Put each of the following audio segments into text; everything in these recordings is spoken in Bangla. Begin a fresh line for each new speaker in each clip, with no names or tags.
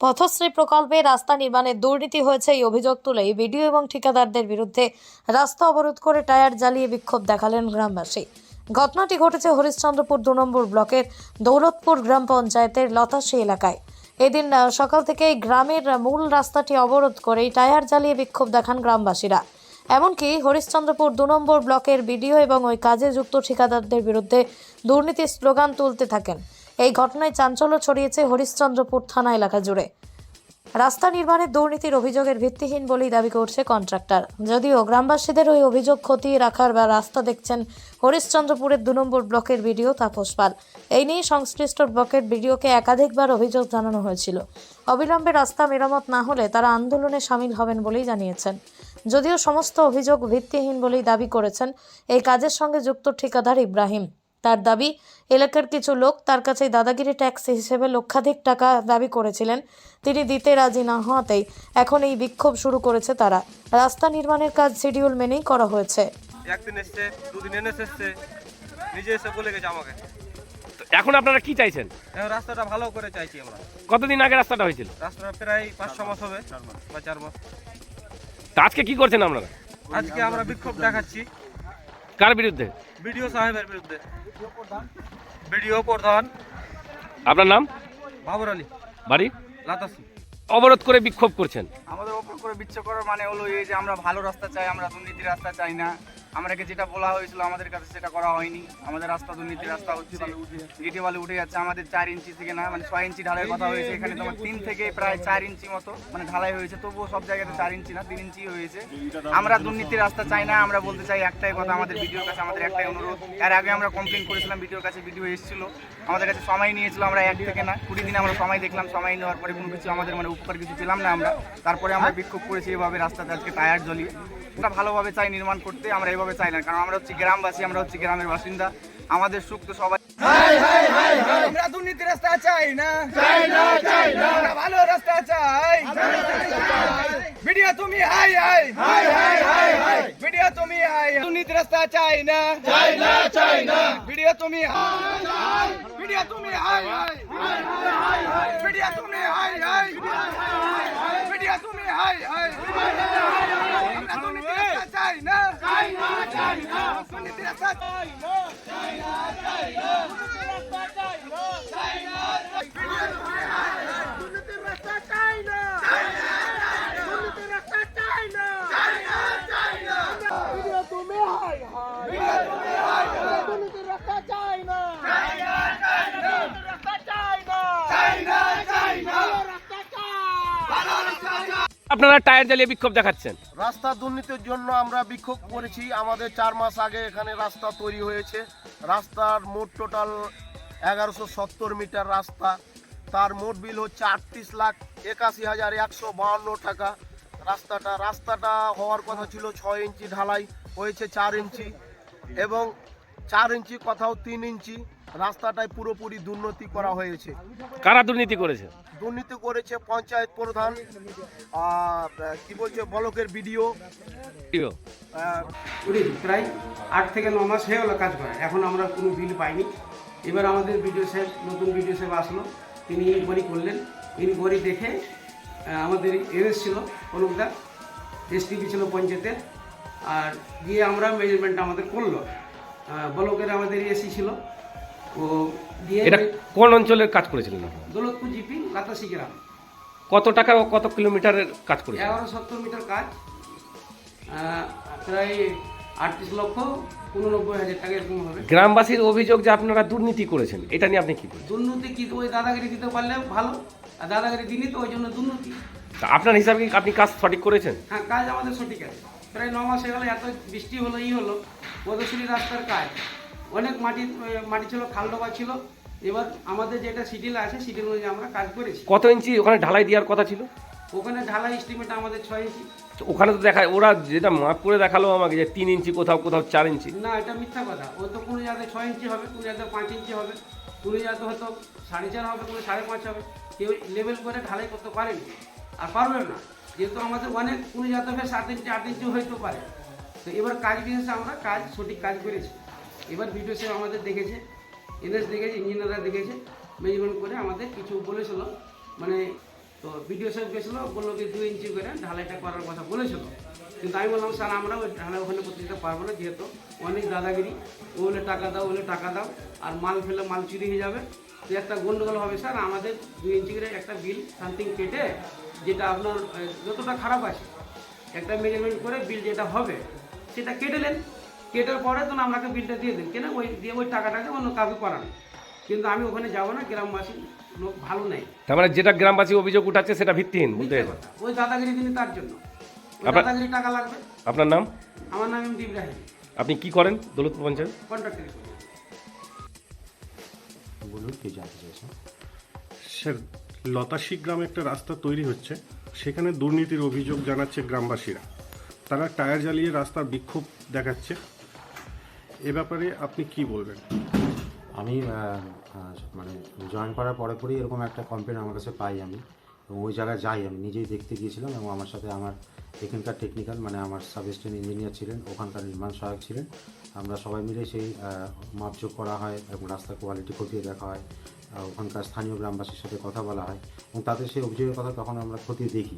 পথশ্রী প্রকল্পে রাস্তা নির্মাণে দুর্নীতি হয়েছে এই অভিযোগ তুলেই বিডিও এবং ঠিকাদারদের বিরুদ্ধে রাস্তা অবরোধ করে টায়ার জ্বালিয়ে বিক্ষোভ দেখালেন গ্রামবাসী। ঘটনাটি ঘটেছে হরিশ্চন্দ্রপুর দু নম্বর ব্লকের দৌলতপুর গ্রাম পঞ্চায়েতের লতাশি এলাকায়। এদিন সকাল থেকেই গ্রামের মূল রাস্তাটি অবরোধ করেই টায়ার জ্বালিয়ে বিক্ষোভ দেখান গ্রামবাসীরা। এমনকি হরিশ্চন্দ্রপুর দু নম্বর ব্লকের বিডিও এবং ওই কাজে যুক্ত ঠিকাদারদের বিরুদ্ধে দুর্নীতির স্লোগান তুলতে থাকেন। এই ঘটনায় চাঞ্চল্য ছড়িয়েছে হরিশ্চন্দ্রপুর থানা এলাকা জুড়ে। রাস্তা নির্মাণের দুর্নীতির অভিযোগের ভিত্তিহীন বলেই দাবি করছে কন্ট্রাক্টর। যদিও গ্রামবাসীদের ওই অভিযোগ খতিয়ে রাখার বা রাস্তা দেখছেন হরিশ্চন্দ্রপুরের দু নম্বর ব্লকের বিডিও তাপস পাল। এই নিয়ে সংশ্লিষ্ট ব্লকের বিডিওকে একাধিকবার অভিযোগ জানানো হয়েছিল। অবিলম্বে রাস্তা মেরামত না হলে তারা আন্দোলনে সামিল হবেন বলেই জানিয়েছেন। যদিও সমস্ত অভিযোগ ভিত্তিহীন বলেই দাবি করেছেন, এই কাজের সঙ্গে যুক্ত ঠিকাদার ইব্রাহিম। তার দাবি এলাকার কিছু লোক তার কাছে দাদাগিরি ট্যাক্স হিসেবে লক্ষাধিক টাকা দাবি করেছিলেন। তিনি দিতে রাজি না হওয়াতেই এখন এই বিক্ষোভ শুরু করেছে তারা। রাস্তা নির্মাণের কাজ শিডিউল মেনেই করা হয়েছে।
একদিন এসছে দুদিন এনে এসছে নিজে এসে বলে গেছে আমাকে।
তো এখন আপনারা কি চাইছেন?
এখন রাস্তাটা ভালো করে চাইছি আমরা।
কতদিন আগে রাস্তাটা হয়েছিল?
রাস্তাটা প্রায় পাঁচ ছ মাস হবে বা চার মাস।
তা আজকে কি করছেন আপনারা?
আজকে আমরা বিক্ষোভ দেখাচ্ছি।
কার বিরুদ্ধে?
বিডিও সাহেবের বিরুদ্ধে। বিডিও প্রধান।
আপনার নাম?
বাবর আলী।
বাড়ি?
লাতাসি।
অবরোধ করে বিক্ষোভ করছেন।
আমাদের ওপর করে বিচ্ছেদ করার মানে হলো এই যে আমরা ভালো রাস্তা চাই আমরা দুর্নীতি রাস্তা চাই না। আমাদেরকে যেটা বলা হয়েছিল আমাদের কাছে সেটা করা হয়নি। আমাদের রাস্তা দুর্নীতি রাস্তা হচ্ছে গেটে বালু উঠে যাচ্ছে। আমাদের চার ইঞ্চি থেকে না মানে ছয় ইঞ্চি ঢালাইয়ের কথা হয়েছে। এখানে তোমার তিন থেকে প্রায় চার ইঞ্চি মতো মানে ঢালাই হয়েছে। তবুও সব জায়গাতে চার ইঞ্চি না তিন ইঞ্চি হয়েছে। আমরা দুর্নীতি রাস্তা চাই না আমরা বলতে চাই একটাই কথা আমাদের ভিডিওর কাছে আমাদের একটাই অনুরোধ। এর আগে আমরা কমপ্লেন করেছিলাম ভিডিওর কাছে ভিডিও এসেছিল। আমাদের কাছে সময় নিয়েছিল আমরা এক থেকে না কুড়ি দিন আমরা সময় দেখলাম সময় নেওয়ার পরে কোনো কিছু আমাদের মানে উপকার কিছু পেলাম না আমরা। তারপরে আমরা বিক্ষোভ করেছি এভাবে রাস্তাতে আজকে টায়ার জ্বলিয়ে। আমরা ভালোভাবে চাই নির্মাণ করতে আমরা এভাবে চাই না। কারণ আমরা হচ্ছে গ্রামবাসী আমরা হচ্ছে গ্রামের বাসিন্দা। আমাদের সুখ তো সবাই আমরা দুর্নীতি রাস্তা চাই না। চাই না চাই না। আমরা ভালো রাস্তা চাই। ভিডিও তুমি হাই হাই। ভিডিও তুমি হাই। দুর্নীতি রাস্তা চাই না। চাই না চাই না। ভিডিও তুমি হাই। হাই ভিডিও তুমি হাই হাই। ভিডিও তুমি হাই ভিডিও তুমি হাই হাই আমরা দুর্নীতি রাস্তা চাই না চাই না চাই না দুর্নীতি রাস্তা চাই না চাই না চাই না দুর্নীতি রাস্তা চাই না চাই না ভিডিও তুমি হাই হাই দুর্নীতি রাস্তা চাই না চাই না দুর্নীতি রাস্তা চাই না চাই না চাই না ভিডিও তুমি হাই হাই ভিডিও তুমি হাই হাই দুর্নীতি রাস্তা চাই না চাই না চাই না রাস্তা চাই না চাই না চাই না রাস্তা চাই ভালো রাস্তা চাই
আপনারা টায়ার জ্বালিয়ে বিক্ষোভ দেখাচ্ছেন।
রাস্তা দুর্নীতির জন্য আমরা বিক্ষোভ করেছি। আমাদের চার মাস আগে এখানে রাস্তা তৈরি হয়েছে। রাস্তার মোট টোটাল এগারোশো সত্তর মিটার রাস্তা। তার মোট বিল হচ্ছে আটত্রিশ লাখ একাশি হাজার একশো বাহান্ন টাকা। রাস্তাটা রাস্তাটা হওয়ার কথা ছিল ছয় ইঞ্চি ঢালাই হয়েছে চার ইঞ্চি। এবং চার ইঞ্চি কোথাও তিন ইঞ্চি। রাস্তাটায় পুরোপুরি দুর্নীতি করা হয়েছে।
কারা দুর্নীতি করেছে?
দুর্নীতি করেছে পঞ্চায়েত প্রধান আর কি বলছে ব্লকের বিডিও।
প্রিয়।
আট থেকে ন মাস হয়ে গেলো কাজ করা এখন আমরা কোনো বিল পাইনি। এবার আমাদের বিডিও সাহেব নতুন বিডিও সাহেব আসলো তিনি ইনকোয়ারি করলেন। ইনকোয়ারি দেখে আমাদের এনএস ছিল অনুপদা এসটিপি ছিল পঞ্চায়েতের আর গিয়ে আমরা মেজারমেন্ট আমাদের করল। ব্লকের আমাদের এসি ছিল ও দিয়ে
এটা কোন অঞ্চলের কাজ করেছিলেন আপনারা?
দৌলতপুর জিপি লাতাসি গ্রাম।
কত টাকা ও কত কিলোমিটারের কাজ করেছেন
এগারো সত্তর মিটার কাজ। আহ, প্রায় আটত্রিশ লক্ষ উননব্বই হাজার টাকা এরকম হবে।
গ্রামবাসীর অভিযোগ যে আপনারা দুর্নীতি করেছেন এটা নিয়ে আপনি কি বলছেন
দুর্নীতি কি ওই দাদাগিরি দিতে পারলে ভালো আর দাদাগিরি দিনই তো ওই জন্য দুর্নীতি।
তা আপনার হিসাবে কি আপনি কাজ সঠিক করেছেন?
হ্যাঁ কাজ আমাদের সঠিক আছে। প্রায় ন মাস হয়ে গেলে এত বৃষ্টি হলো ই হলো পদশ্রী রাস্তার কাজ। অনেক মাটি মাটি ছিল খাল ডোবা ছিল। এবার আমাদের যেটা সিডিল আছে সিডিল অনুযায়ী আমরা কাজ করেছি।
কত ইঞ্চি? ওখানে ঢালাই দেওয়ার কথা ছিল?
ওখানে ঢালাই এস্টিমেট আমাদের ছয় ইঞ্চি।
তো ওখানে তো দেখায় ওরা যেটা মাপ করে দেখাল আমাকে যে তিন ইঞ্চি কোথাও কোথাও চার ইঞ্চি।
না এটা মিথ্যা কথা। ও তো কোনো জায়গায় ছয় ইঞ্চি হবে কোনো জায়গায় পাঁচ ইঞ্চি হবে। কোনো জায়গাতে হয়তো সাড়ে চার হবে কোনো সাড়ে পাঁচ হবে। কেউ লেভেল করে ঢালাই করতে পারেনি আর পারবে না। যেহেতু আমাদের অনেক কোনো জায়গাতে সাত ইঞ্চি আট ইঞ্চি হইতে পারে। তো এবার কাজ বিশেষে আমরা কাজ সঠিক কাজ করেছি। এবার ভিডিও সাহেব আমাদের দেখেছে, এনএস দেখেছে, ইঞ্জিনিয়াররা দেখেছে, মেজারমেন্ট করে আমাদের কিছু বলেছিল। মানে তো বিডিও সাহেব গেছিল বলল কি দু ইঞ্চি করে ঢালাইটা করার কথা বলেছিল। কিন্তু আমি বললাম, স্যার, আমরা ওই ঢালাই ওখানে করতে দিতে পারব না, যেহেতু অনেক দাদাগিরি। ও বলে টাকা দাও বলে টাকা দাও, আর মাল ফেলে মাল চুরি হয়ে যাবে। তো একটা গন্ডগোল হবে, স্যার, আমাদের দু ইঞ্চি করে একটা বিল, সামথিং কেটে যেটা আপনার যতটা খারাপ আছে, একটা মেজারমেন্ট করে বিল যেটা হবে, সেটা কেটে নেন। কেটার পরে তো আপনাকে বিলটা দিয়ে দেন কেন ওই দিয়ে ওই টাকাটাকে অন্য কাউকে করান। কিন্তু আমি ওখানে যাব না গ্রামবাসী লোক ভালো নেই।
তার মানে যেটা গ্রামবাসী অভিযোগ উঠাচ্ছে সেটা ভিত্তিহীন বলতে
ওই দাদাগিরি তিনি তার জন্য। দাদাগিরি টাকা লাগবে।
আপনার নাম?
আমার নাম এমডি ইব্রাহিম।
আপনি কি করেন দৌলতপুর পঞ্চায়েত
কন্ট্রাক্টর
বলুন কি জানতে চাইছেন
স্যার লতাশি গ্রামে একটা রাস্তা তৈরি হচ্ছে। সেখানে দুর্নীতির অভিযোগ জানাচ্ছে গ্রামবাসীরা। তারা টায়ার জ্বালিয়ে রাস্তার বিক্ষোভ দেখাচ্ছে। এ ব্যাপারে আপনি কি বলবেন?
আমি মানে জয়েন করার পরে পরেই এরকম একটা কমপ্লেন আমার কাছে পাই আমি। এবং ওই জায়গায় যাই আমি, নিজেই দেখতে গিয়েছিলাম এবং আমার সাথে আমার এখানকার টেকনিক্যাল মানে আমার সাব ইঞ্জিনিয়ার ছিলেন, ওখানকার নির্মাণ সহায়ক ছিলেন। আমরা সবাই মিলে সেই মাপযোগ করা হয় এবং রাস্তার কোয়ালিটি খতিয়ে দেখা হয় ওখানকার স্থানীয় গ্রামবাসীর সাথে কথা বলা হয় এবং তাদের সেই অভিযোগের কথা তখন আমরা খতিয়ে দেখি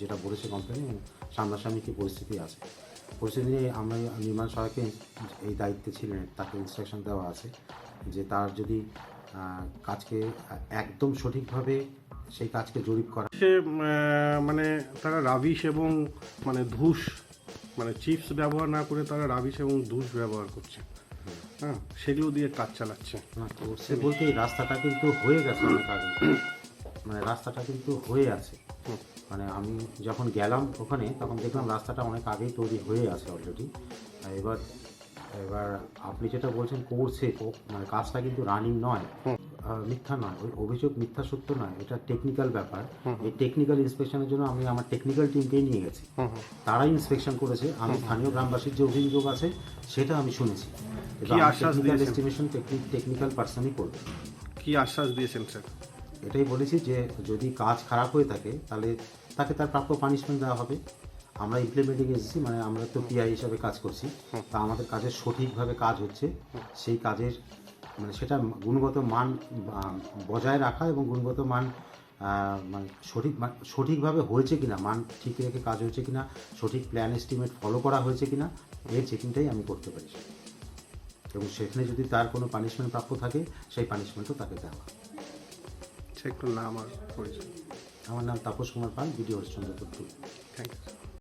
যেটা বলেছে কমপ্লেন এবং সামনাসামনি কী পরিস্থিতি আছে। পরিস্থিতি আমরা নির্মাণ সহায়কে এই দায়িত্বে ছিলেন তাকে ইনস্ট্রাকশন দেওয়া আছে যে তার যদি কাজকে একদম সঠিকভাবে সেই কাজকে জরিপ করা।
সে মানে তারা রাবিশ এবং মানে ধূস মানে চিপস ব্যবহার না করে তারা রাবিশ এবং ধূস ব্যবহার করছে। হ্যাঁ সেগুলো দিয়ে কাজ চালাচ্ছে।
না করছে বলতে এই রাস্তাটা কিন্তু হয়ে গেছে অনেক আগে। মানে রাস্তাটা কিন্তু হয়ে আছে। মানে আমি যখন গেলাম ওখানে তখন দেখলাম রাস্তাটা অনেক আগেই তৈরি হয়ে আছে অলরেডি এবার এবার আপনি যেটা বলছেন করছে মানে কাজটা কিন্তু রানিং নয়। মিথ্যা নয়। ওই অভিযোগ মিথ্যা সত্য নয়। এটা টেকনিক্যাল ব্যাপার। এই টেকনিক্যাল ইন্সপেকশনের জন্য আমি আমার টেকনিক্যাল টিমকেই নিয়ে গেছি। তারাই ইন্সপেকশন করেছে। আমি স্থানীয় গ্রামবাসীর যে অভিযোগ আছে সেটা আমি শুনেছি? এস্টিমেশন টেকনিক্যাল পার্সনই করবে।
কি আশ্বাস দিয়েছেন স্যার?
এটাই বলেছি যে যদি কাজ খারাপ হয়ে থাকে, তাহলে তাকে তার প্রাপ্য পানিশমেন্ট দেওয়া হবে। আমরা ইমপ্লিমেন্টিং এসেছি মানে আমরা তো পিআই হিসাবে কাজ করছি। তা আমাদের কাজের সঠিকভাবে কাজ হচ্ছে। সেই কাজের মানে সেটা গুণগত মান বজায় রাখা এবং গুণগত মান মানে সঠিক মা- সঠিকভাবে হয়েছে কিনা, মান ঠিক রেখে কাজ হয়েছে কিনা, সঠিক প্ল্যান এস্টিমেট ফলো করা হয়েছে কিনা, এর চেকিংটাই আমি করতে পারি এবং সেখানে যদি তার কোনো পানিশমেন্ট প্রাপ্য থাকে, সেই পানিশমেন্টও তাকে দেওয়া
সে একটু নাম আর পরিচয়।
আমার নাম Tapas Kumar Pal BDO Harishchandrapur
thank you